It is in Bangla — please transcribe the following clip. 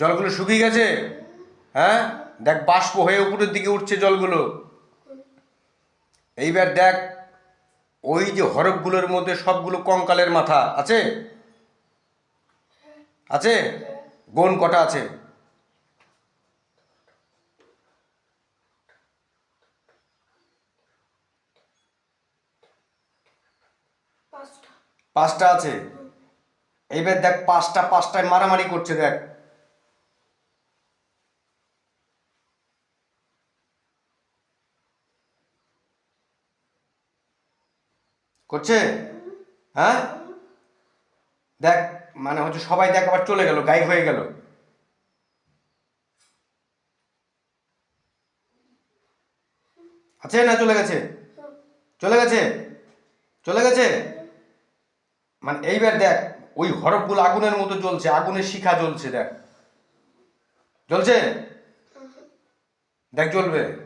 জলগুলো শুকিয়ে গেছে? হ্যাঁ? দেখ বাষ্প হয়ে উপরের দিকে উঠছে জলগুলো। এইবার দেখ ওই যে হরফগুলোর মধ্যে সবগুলো কঙ্কালের মাথা আছে? আছে? গোন কটা আছে? পাঁচটা। পাঁচটা আছে? এইবার দেখ পাঁচটা পাঁচটায় মারামারি করছে দেখ। করছে? হ্যাঁ? দেখ মানে হচ্ছে সবাই দেখ আবার চলে গেল, গায়েব হয়ে গেল। আছে না চলে গেছে? চলে গেছে? চলে গেছে? মানে এইবার দেখ, ওই হরফগুলো আগুনের মতো জ্বলছে, আগুনের শিখা জ্বলছে দেখ। জ্বলছে? দেখ, জ্বলবে।